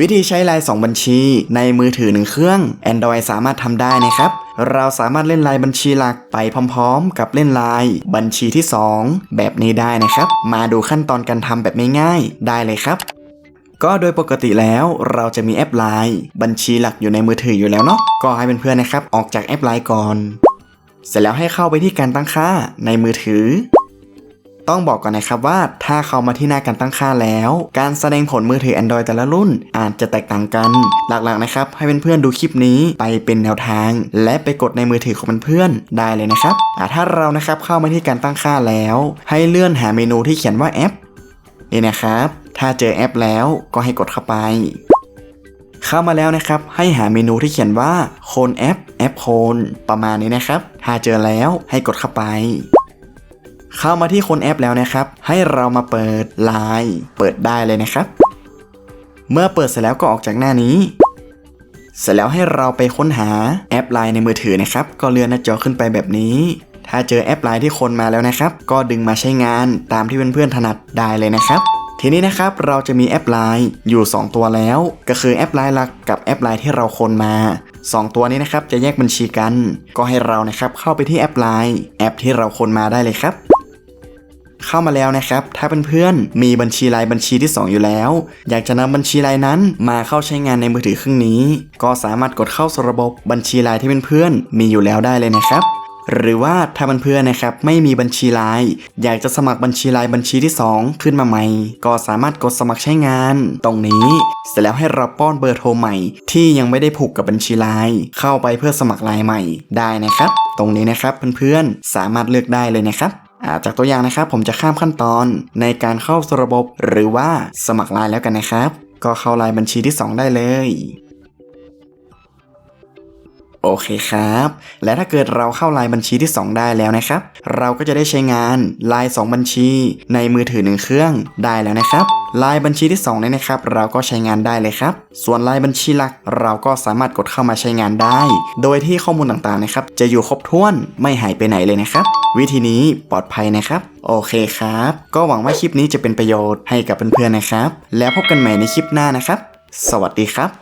วิธีใช้ไลน์2บัญชี ในมือถือหนึ่งเครื่อง Android สามารถทำได้นะครับเราสามารถเล่นไลน์บัญชีหลักไปพร้อมๆ กับเล่นไลน์บัญชีที่ 2 แบบนี้ได้นะครับ มาดูขั้นตอนการทำแบบง่ายๆได้เลยครับ ก็โดยปกติแล้วเราจะมีแอปไลน์บัญชีหลักอยู่ในมือถืออยู่แล้วเนาะก็ให้เพื่อนๆนะครับ ออกจากแอปไลน์ก่อน เสร็จแล้วให้เข้าไปที่การตั้งค่าในมือถือ ต้องบอกก่อนนะครับว่าถ้าเข้ามาที่หน้าการตั้งค่าแล้ว การแสดงผลมือถือ Android แต่ละรุ่น อาจจะแตกต่างกัน หลักๆนะครับ ให้เพื่อนๆดูคลิปนี้ไปเป็นแนวทาง และไปกดในมือถือของเพื่อนๆได้เลยนะครับถ้าเรานะครับเข้ามาที่การตั้งค่าแล้ว ให้เลื่อนหาเมนูที่เขียนว่าแอปนี่นะครับ ถ้าเจอแอปแล้วก็ให้กดเข้าไป เข้ามาแล้วนะครับ ให้หาเมนูที่เขียนว่าโคนแอปแอปโคนประมาณนี้นะครับ ถ้าเจอแล้วให้กดเข้าไป เข้ามาที่คนแอปแล้วนะครับ ให้เรามาเปิดไลน์เปิดได้เลยนะครับ เมื่อเปิดเสร็จแล้วก็ออกจากหน้านี้ เสร็จแล้วให้เราไปค้นหาแอปไลน์ในมือถือนะครับ ก็เลื่อนหน้าจอขึ้นไปแบบนี้ ถ้าเจอแอปไลน์ที่คนมาแล้วนะครับ ก็ดึงมาใช้งานตามที่เพื่อนๆถนัดได้เลยนะครับ ทีนี้นะครับเราจะมีแอปไลน์อยู่ 2 ตัวแล้ว ก็คือแอปไลน์หลักกับแอปไลน์ที่เราคนมา2 ตัวนี้นะครับจะแยกบัญชีกัน ก็ให้เรานะครับเข้าไปที่แอปไลน์แอปที่เราคนมาได้เลยครับ เข้ามาแล้วนะครับ ถ้าเพื่อนๆมีบัญชีไลน์บัญชีที่ 2 อยู่แล้ว อยากจะนำบัญชีไลน์นั้นมาเข้าใช้งานในมือถือเครื่องนี้ ก็สามารถกดเข้าสู่ระบบบัญชีไลน์ที่เพื่อนๆมีอยู่แล้วได้เลยนะครับหรือว่าถ้าเพื่อนๆนะครับไม่มีบัญชีไลน์อยากจะสมัครบัญชีไลน์บัญชีที่ 2 ขึ้นมาใหม่ ก็สามารถกดสมัครใช้งาน ตรงนี้ เสร็จแล้วให้เราป้อนเบอร์โทรใหม่ ที่ยังไม่ได้ผูกกับบัญชีไลน์เข้าไปเพื่อสมัครไลน์ใหม่ได้นะครับ ตรงนี้นะครับเพื่อนๆสามารถเลือกได้เลยนะครับ จากตัวอย่างนะครับ ผมจะข้ามขั้นตอนในการเข้าสระบบหรือว่าสมัครไลน์แล้วกันนะครับ ก็เข้าไลน์บัญชีที่ 2 ได้เลย โอเคครับ และถ้าเกิดเราเข้าลน์บัญชีที่ 2 ได้แล้วนะครับ เราก็จะได้ใช้งานลน์2บัญชีในมือถือ 1 เครื่องได้แล้วนะครับลน์บัญชีที่2เนี่ยนะครับ เราก็ใช้งานได้เลยครับ ส่วนลน์บัญชีหลักเราก็สามารถกดเข้ามาใช้งานได้ โดยที่ข้อมูลต่างๆนะครับ จะอยู่ครบถ้วนไม่หายไปไหนเลยนะครับ วิธีนี้ปลอดภัยนะครับ โอเคครับ ก็หวังว่าคลิปนี้จะเป็นประโยชน์ให้กับเพื่อนๆนะครับ แล้วพบกันใหม่ในคลิปหน้านะครับ สวัสดีครับ